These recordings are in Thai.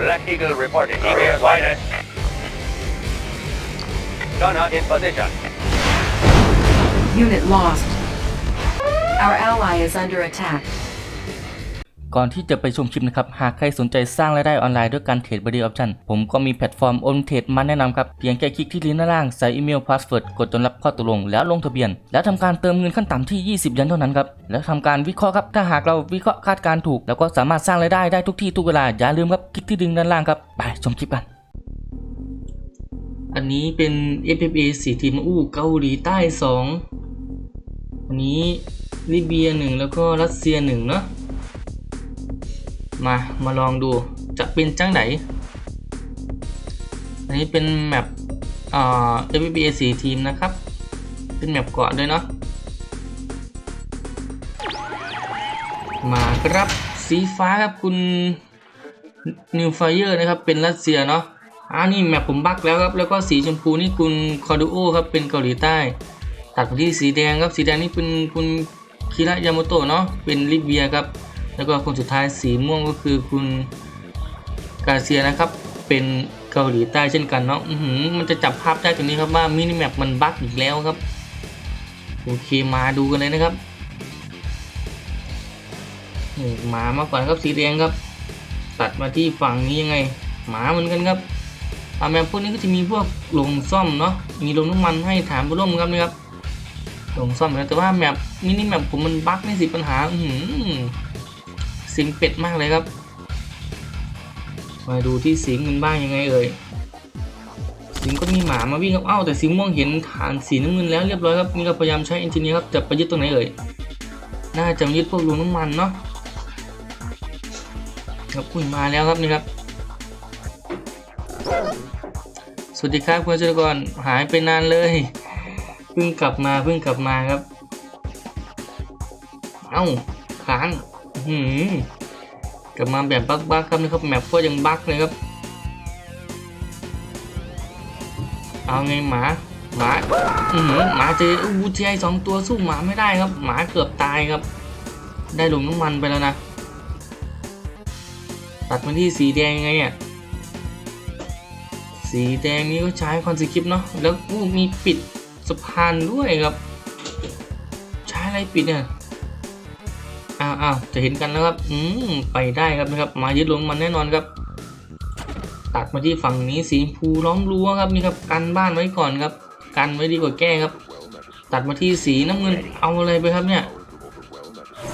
Black Eagle reporting. ETA wider. Gunner in position. Unit lost. Our ally is under attack. ก่อนที่จะไปชมคลิปนะครับ หากใครสนใจสร้างรายได้ออนไลน์ด้วยการเทรดบริออปชันผมก็มีแพลตฟอร์มโอนเทรดมาแนะนำครับ เพียงแค่คลิกที่ลิงก์ด้านล่าง ใส่อีเมลพาสเวิร์ด กดจนรับข้อตกลง แล้วลงทะเบียน แล้วทำการเติมเงินขั้นต่ำที่ 20 ยันเท่านั้นครับ แล้วทำการวิเคราะห์ครับ ถ้าหากเราวิเคราะห์คาดการณ์ถูก แล้วก็สามารถสร้างรายได้ได้ทุกที่ทุกเวลา อย่าลืมครับ คลิกที่ลิงก์ด้านล่างครับ ไปชมคลิปกัน อันนี้เป็น FFA 4ทีมอู้เกาหลีใต้2อันนี้ลิเบีย1แล้วก็รัสเซีย1เนาะ มามาลองดูจะเป็นจังไหนอันนี้เป็นแมปเอ่อ FBA 4ทีมนะครับ เป็นแมปเกาะด้วยเนาะมาครับสีฟ้าครับคุณ New Fire นะครับเป็นรัสเซียเนาะอ่านี่แมปผมบักแล้วครับ แล้วก็สีชมพูนี่คุณคอดูโอครับเป็นเกาหลีใต้ ตัดมาที่สีแดงครับสีแดงนี่เป็นคุณคิระยาโมโตะเนาะเป็นลิเบียครับ แล้วก็คนสุดท้ายสีม่วงก็คือคุณกาเซียนะครับ เป็นเกาหลีใต้เช่นกันเนาะมันจะจับภาพได้ตรงนี้ครับว่ามินิแมปมันบั๊กอีกแล้วครับ โอเคมาดูกันเลยนะครับหมามาก่อนครับสีแดงครับ ตัดมาที่ฝั่งนี้ยังไง หมาเหมือนกันครับอาแมปพวกนี้ก็จะมีพวกโรงซ่อมเนาะมีโรงน้ำมันให้ฐานผู้ร่วมครับนะครับโรงซ่อมนะแต่ว่าแมปมินิแมปผมมันบั๊กนี่สิปัญหา อื สิงเป็ดมากเลยครับ มาดูที่สิงมันบ้างยังไงเอ่ยสิงก็มีหมามาวิ่งครับเอ้าแต่สีม่วงเห็นฐานสีน้ำเงินแล้วเรียบร้อยครับนี่ก็พยายามใช้เอนจิเนียร์ครับจะไปยึดตรงไหนเอ่ยน่าจะยึดพวกรูน้ำมันเนาะครับอุ้ยมาแล้วครับนี่ครับ สวัสดีครับคุณเจริญกรหายไปนานเลยเพิ่งกลับมาเพิ่งกลับมาครับ เอ้าค้าง หืมกลับมาแบบบั๊กๆครับนะครับแมปก็ยังบั๊กเลยครับ เอาไงหมาหมาอือหือหมาเจออูทีไอสองตัวสู้หมาไม่ได้ครับ หมาเกือบตายครับ ได้ลงน้ำมันไปแล้วนะตัดมาที่สีแดงไงเนี่ย สีแดงนี้ก็ใช้คอนซีคลิปเนาะ แล้วอู้มีปิดสะพานด้วยครับ ใช้อะไรปิดเนี่ย อ้าวอ้าวจะเห็นกันแล้วครับ อืมไปได้ครับนะครับ มายึดลงมันแน่นอนครับ ตัดมาที่ฝั่งนี้สีชมพูล้อมรั้วครับนี่ครับกันบ้านไว้ก่อนครับ กันไว้ดีกว่าแก้ครับ ตัดมาที่สีน้ำเงินเอาอะไรไปครับเนี่ย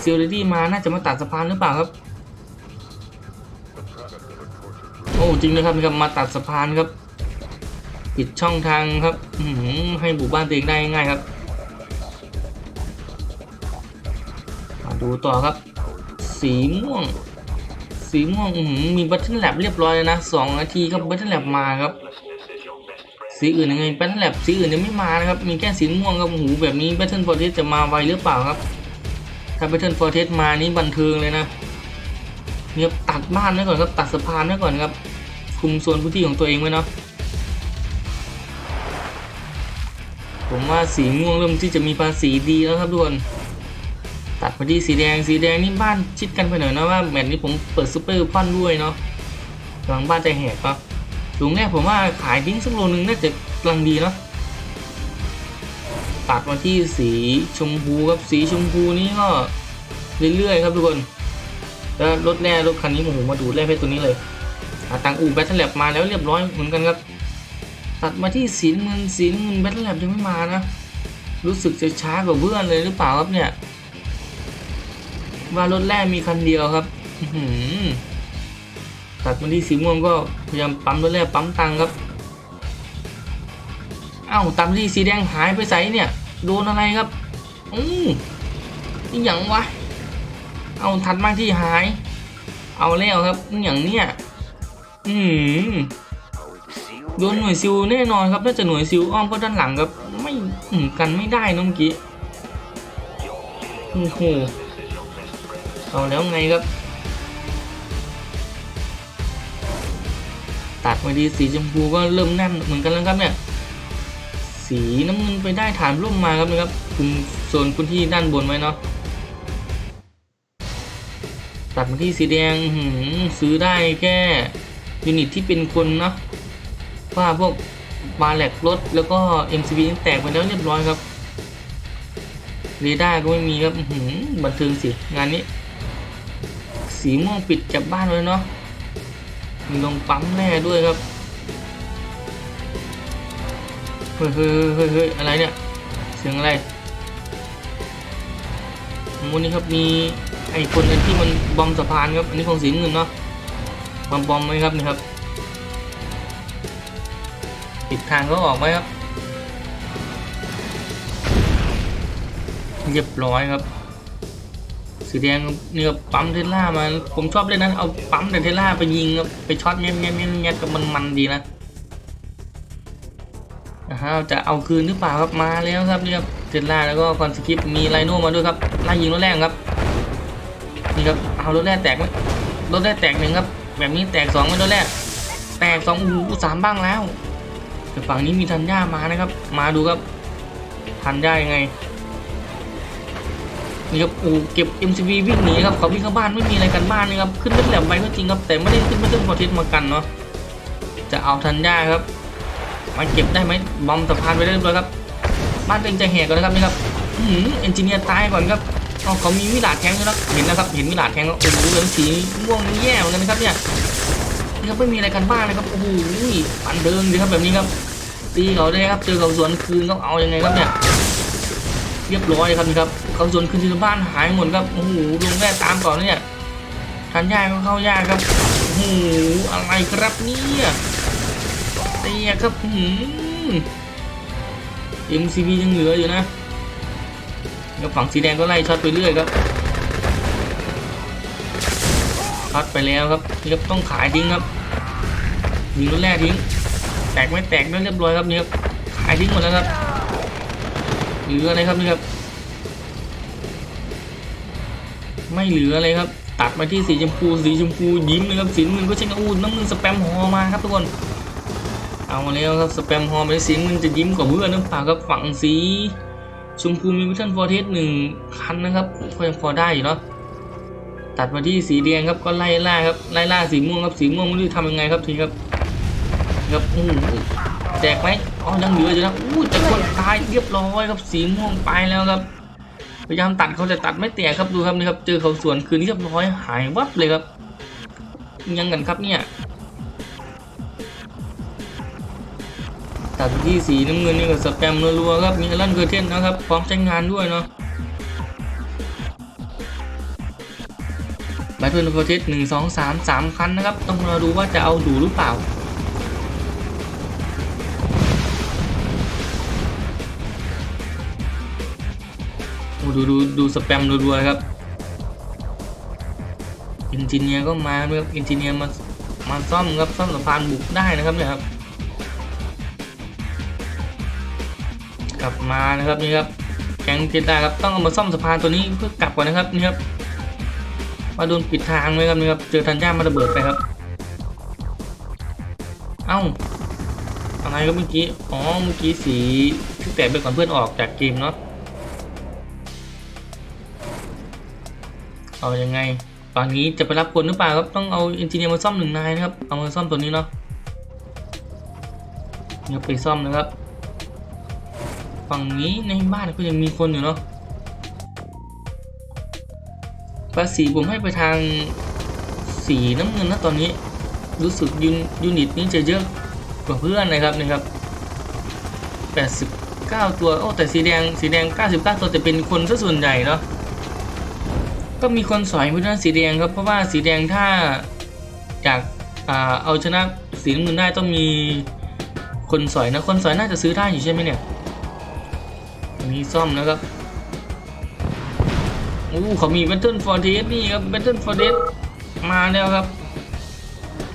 เซียริตี้มาน่าจะมาตัดสะพานหรือเปล่าครับ โอ้จริงนะครับนี่ครับมาตัดสะพานครับ ปิดช่องทางครับอืมให้บุกบ้านตัวเองได้ง่ายครับ ดูต่อครับ สีม่วง สีม่วงมีบัตเทิลแลบเรียบร้อยแล้วนะสองนาทีครับบัตเทิลแลบมาครับ สีอื่นยังไงบัตเทิลแลบสีอื่นยังไม่มานะครับ มีแค่สีม่วงครับหูแบบนี้บัตเทิลฟอร์เทสจะมาไวหรือเปล่าครับ ถ้าบัตเทิลฟอร์เทสมานี่บันเทิงเลยนะเนี่ยตัดบ้านไว้ก่อนครับตัดสะพานไว้ก่อนครับ คุมโซนพื้นที่ของตัวเองไว้เนาะผมว่าสีม่วงเริ่มที่จะมีภาษีดีแล้วครับทุกคน ตัดมาที่สีแดงสีแดงนี่บ้านชิดกันไปหน่อยนะว่าแมตช์นี้ผมเปิดซูเปอร์ฟันด้วยเนาะหลังบ้านใจแหกครับถุงแรกผมว่าขายดิ้งสักโลนึงน่าจะกำลังดีเนาะตัดมาที่สีชมพูครับสีชมพูนี้ก็เรื่อยๆครับทุกคน แล้วรถแร่รถคันนี้โอ้โหมาดูดแร่เพชรตัวนี้เลยหาตังอู่แบตเตอร์แลบมาแล้วเรียบร้อยเหมือนกันครับ ตัดมาที่สีน้ำเงินสีน้ำเงินแบตเตอร์แลบยังไม่มานะ รู้สึกจะช้ากว่าเพื่อนเลยหรือเปล่าครับเนี่ย ว่ารถแรกมีคันเดียวครับตัดมาที่สีม่วงก็พยายามปั๊มรถแรกปั๊มตังครับ เอ้าตามที่สีแดงหายไปใส่เนี่ย โดนอะไรครับ อือนี่อย่างวะ เอาถัดมาที่หาย เอาแล้วครับนี่อย่างเนี้ย อืมโดนหน่วยซิลแน่นอนครับ น่าจะหน่วยซิลอ้อมเพราะด้านหลังครับ ไม่กันไม่ได้น้องกี้โอ้โห เอาแล้วไงครับ ตัดมาดีสีชมพูก็เริ่มแน่นเหมือนกันแล้วครับเนี่ย สีน้ำเงินไปได้ฐานร่มมาครับนะครับคุมโซนพื้นที่ด้านบนไว้เนาะตัดมาที่สีแดงซื้อได้แค่ยูนิตที่เป็นคนเนาะว่าพวกบาแลกรถแล้วก็ MCB นี่แตกไปแล้วเรียบร้อยครับเรดาร์ก็ไม่มีครับบันเทิงสิ งานนี้ สีม่วงปิดจากบ้านเลยเนาะมีลงปั๊มแร่ด้วยครับเฮ้ยเฮ้ยเฮ้ยเฮ้ยอะไรเนี่ย เสียงอะไรมูนี่ครับมีไอ้คนนั้นที่มันบอมสะพานครับ อันนี้ของสีเงินเนาะบอมบอมไหมครับนี่ครับปิดทางเขาออกไหมครับ เรียบร้อยครับ สีแดงเนี่ยปั๊มเทสลามาผมชอบเล่นนั้นเอาปั๊มแต่เทสลาไปยิงไปช็อตเงี้ยเงี้ยเงี้ยเงี้ยกับมันมันดีนะนะฮะจะเอาคืนหรือเปล่าครับมาแล้วครับนี่ครับเทสลาแล้วก็คอนสกิปมีไลโน่มาด้วยครับไล่ยิงรถแรกครับนี่ครับเอารถแรกแตกไหมรถแรกแตกหนึ่งครับ แบบนี้แตกสองไหมรถแรกแตกสองอู้หูสามบ้างแล้วแต่ฝั่งนี้มีทันย่ามานะครับ มาดูครับทันย่ายังไง นี่ครับอ้เก็บ MCV วิ่งหนีครับเขาวิ่งเข้าบ้านไม่มีอะไรกันบ้านนี่ครับขึ้นเป็นแหลมไปก็จริงครับแต่ไม่ได้ขึ้นไม่ขึ้นพอทิศมากันเนาะจะเอาทันย่าครับมาเก็บได้ไหมบอมสะพานไปได้เรียบร้อยครับ บ้านตัวเองจะแหกก่อนนะครับนี่ครับอืมเอนจิเนียร์ตายก่อนครับอ๋อเขามีวิลาดแทงด้วเห็นนะครับเห็นวิลาดแทงแล้วโอ้โหเหลืองสีม่วงนี่แย่เหมือนกันนะครับเนี่ยนี่ครับไม่มีอะไรกันบ้านนะครับโอ้โหปันเดินดีครับแบบนี้ครับตีเขาได้ครับเจอเขาสวนคืนเขาเอายังไงครับเนี่ยเรียบร้อยครับนี่ครับ เขาส่วนคืนที่บ้านหายหมดครับโอ้โหลงแม่ตามก่อนเนี่ยทันยากก็เข้ายากครับโอ้โหอะไรครับเนี่ยเตียครับหืม MCB ยังเหลืออยู่นะแล้วฝั่งสีแดงก็ไล่ช็อตไปเรื่อยครับช็อตไปแล้วครับนี่ครับต้องขายทิ้งครับยิงรถแรกทิ้ง แตกไม่แตกไม่เรียบร้อยครับนี่ครับขายทิ้งหมดแล้วครับเหลืออะไรครับนี่ครับ ไม่เหลืออะไรครับ ตัดมาที่สีชมพู สีชมพูยิ้มเลยครับสีน้ำเงินก็เช่นกันอู้น้ำเงินสแปมฮอมาครับทุกคน เอามาแล้วครับสแปมฮอไปสีน้ำเงินจะยิ้มกว่าเพื่อนหรือเปล่าครับฝั่งสีชมพูมีวิชั่นฟอร์เทสหนึ่งคันนะครับก็ยังพอได้อยู่เนาะตัดมาที่สีแดงครับก็ไล่ล่าครับไล่ล่าสีม่วงครับสีม่วงไม่รู้ทำยังไงครับทีครับครับอู้แตกไหมอ๋อยังเหลืออยู่นะอู้แต่คนตายเรียบร้อยครับสีม่วงไปแล้วครับ พยายามตัดเขาแต่ตัดไม่แตกครับดูครับนี่ครับเจอเขาสวนคืนนี้เรียบร้อยหายวับเลยครับ ยังกันครับเนี่ยตัดที่สีน้ำเงินนี่กับสแปมรัวๆครับมีอลันเกอร์เทนนะครับพร้อมใช้งานด้วยเนาะแบทเทิลโปรเทสหนึ่งสองสามสามคันนะครับ ต้องรอดูว่าจะเอาดูหรือเปล่า ดูดูดูสแปมรัวๆครับอินจิเนียร์ก็มาครับอินจิเนียร์มามาซ่อมครับซ่อมสะพานบุกได้นะครับเนี่ยครับ กลับมานะครับนี่ครับแก๊งเทสลาครับต้องเอามาซ่อมสะพานตัวนี้เพื่อกลับก่อนนะครับนี่ครับมาโดนปิดทางไหมครับนี่ครับเจอทันย่ามาระเบิดไปครับ เอ้าอะไรก็เมื่อกี้อ๋อเมื่อกี้สีที่แตกไปก่อนเพื่อนออกจากเกมเนาะ เอายังไงฝั่งนี้จะไปรับคนหรือเปล่าครับต้องเอาเอนจิเนียร์มาซ่อมหนึ่งนายนะครับ เอามาซ่อมตัวนี้เนาะเดี๋ยวไปซ่อมนะครับ ฝั่งนี้ในบ้านก็ยังมีคนอยู่เนาะภาษีผมให้ไปทางสีน้ำเงินนะตอนนี้ รู้สึกยูนยูนิตนี้จะเยอะกว่าเพื่อนนะครับนะครับ89 ตัวโอ้แต่สีแดงสีแดง 99 ตัวแต่เป็นคนซะส่วนใหญ่เนาะ ก็มีคนสอยไปด้วยสีแดงครับ เพราะว่าสีแดงถ้าอยากเอาชนะสีน้ำเงินได้ต้องมีคนสอยนะ คนสอยน่าจะซื้อได้อยู่ใช่ไหมเนี่ยมีซ่อมนะครับอู้เขามี Battle for d e a d นี่ครับ Battle for d e a d มาแล้วครับ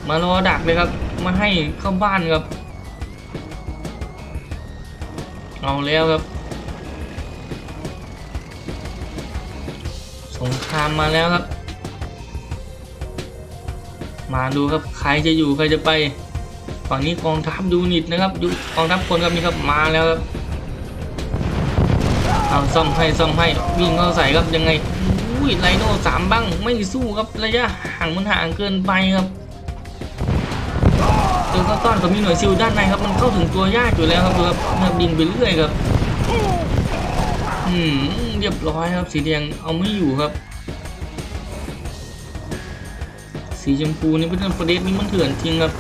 มารอดักเลยครับ มาให้เข้าบ้านครับ เอาแล้วครับ สงครามมาแล้วครับ มาดูครับใครจะอยู่ใครจะไปฝั่งนี้กองทัพยูนิตนะครับยูกองทัพคนครับนี่ครับมาแล้วครับเอาซ่อมให้ซ่อมให้วิ่งเข้าใส่ครับยังไงอุ้ยไลโน่สามบ้างไม่สู้ครับระยะห่างมันห่างเกินไปครับเจอเข้าต้อนกับมีหน่วยซิลด้านในครับมันเข้าถึงตัวยากอยู่แล้วครับดูครับนะครับยิงไปเรื่อยครับ อืมเรียบร้อยครับ สีแดงเอาไม่อยู่ครับ สีชมพูนี่เป็นประเด็นนี้มันเถื่อนจริงครับ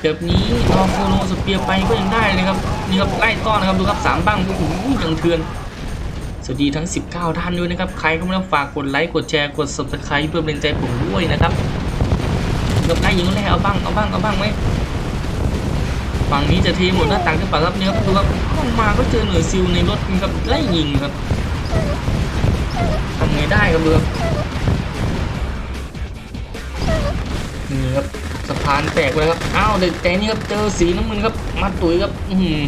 แบบนี้เอาโคโนสเปียไปก็ยังได้เลยครับนี่ครับไล่ต้อนนะครับดูครับสามบ้างโอ้โหยังเถื่อนสวัสดีทั้ง 19 ท่านด้วยนะครับ ใครก็ไม่ต้องฝากกดไลค์ กดแชร์ กด subscribe เพื่อเป็นใจผมด้วยนะครับกับไล่ยิงแล้วเอาบ้าง เอาบ้าง เอาบ้างไหม ฝั่งนี้จะเทหมดหน้าต่างขึ้นไปครับเนี่ยครับดูครับเข้ามาก็เจอหน่วยซิลในรถครับไล่ยิงครับทำไงได้ครับเบือนี่ครับสะพานแตกไปแล้วครับอ้าวเด็กแต่นี่ครับเจอสีน้ำมันครับมาตุ๋ยครับอือ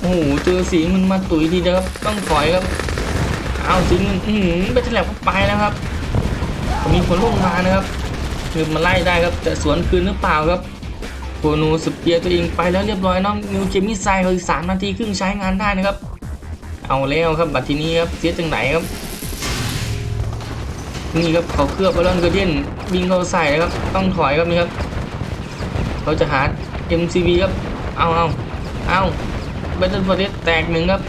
โอ้โหเจอสีมันมาตุ๋ยทีเดียวครับต้องถอยครับเอาสีมันอืมไปแถบเข้าไปแล้วครับมีคนลงมานะครับคือมาไล่ได้ครับแต่สวนคืนหรือเปล่าครับ โคโนสเปียร์ตัวเองไปแล้วเรียบร้อยน้องนิวเจมิไซเขาอีกสามนาทีครึ่งใช้งานได้นะครับ เอาแล้วครับบัตรทีนี้ครับเสียจังไหนครับ นี่ครับเขาเคลือบไปแล้วเกระเดียนวิ่งเขาใส่นะครับต้องถอยครับนี่ครับเขาจะหา MCV ครับเอาเอาเอาเบตเทิลฟอร์เรสแตกหนึ่งครับ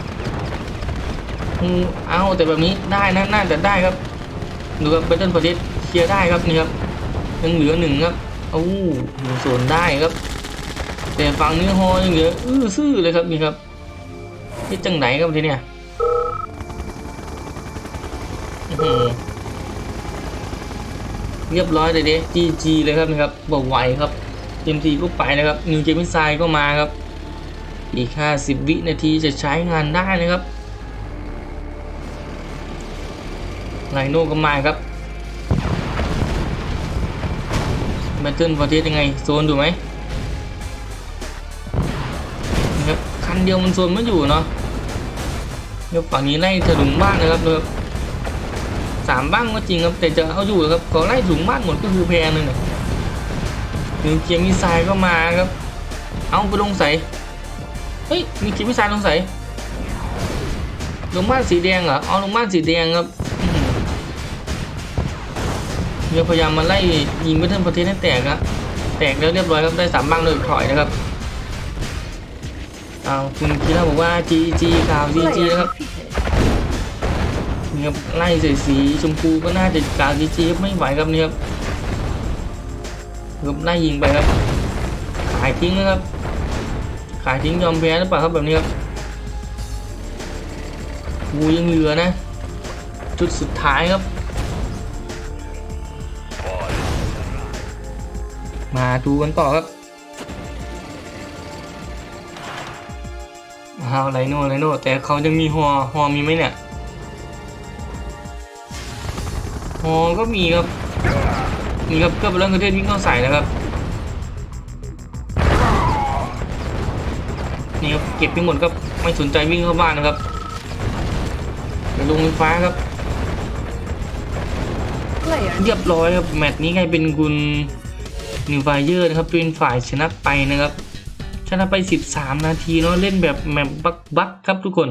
อืมเอาแต่แบบนี้ได้นะน่าจะได้ครับดูครับเบตเทิลฟอร์เรสเคลียร์ได้ครับนี่ครับยังเหลือหนึ่งครับ อ้หนึ่งส่วนได้ครับแต่ฝั่งนี้ฮอยังเหลืออื้อซื่อเลยครับนี่ครับนี่จังไหนครับทีเนี้ยเรียบร้อยเลยเด้จีจีเลยครับนะครับบอกไหวครับเอ็มซีก็ไปนะครับนิวเจมิสไซก็มาครับ อีก50วินาทีจะใช้งานได้นะครับไลโน่ก็มาครับ แบตเทิลฟอร์เทสยังไง โซนดูไหมนะครับคันเดียวมันโซนไม่อยู่เนาะเดี๋ยวฝั่งนี้ไล่ถลุงบ้านนะครับเลยสามบ้างก็จริงครับ แต่จะเอาอยู่ครับขอไล่ถุงบ้านหมดก็คือแพงเลยนะนิวเกียร์มิสไซล์ก็มาครับ เอาไปลงใส่เฮ้ยมีคิดพิซายลงใส่ลงบ้านสีแดงเหรอเอาลงบ้านสีแดงครับ อื้อหือเดี๋ยวพยายามมาไล่ยิงไปเทิร์นประเทศให้แตกครับแตกแล้วเรียบร้อยครับได้สามบ้างเลยถอยนะครับเอาคุณคีร่าบอกว่า GG ข่าว GG นะครับนี่ครับไล่ใส่สีชมพูก็น่าจะกาว GG ครับไม่ไหวครับนี่ครับครับไล่ยิงไปครับขายทิ้งนะครับขายทิ้งยอมแพ้หรือเปล่าครับแบบนี้ครับงูยังเหลือนะ จุดสุดท้ายครับ มาดูกันต่อครับเอาไรโน่ไรโน่แต่เขายังมีฮอฮอมีไหมเนี่ยฮอก็มีครับนี่ครับก็เป็นเรื่องกระเทศวิ่งเข้าใส่นะครับนี่ครับเก็บไปหมดครับไม่สนใจวิ่งเข้าบ้านนะครับเดี๋ยวลงไฟฟ้าครับ Player เรียบร้อยครับแมตช์นี้ใครเป็นคุณ นิวไฟเยอร์นะครับเป็นฝ่ายชนะไปนะครับ ชนะไป 13 นาทีเนาะเล่นแบบแมปบักบักครับทุกคน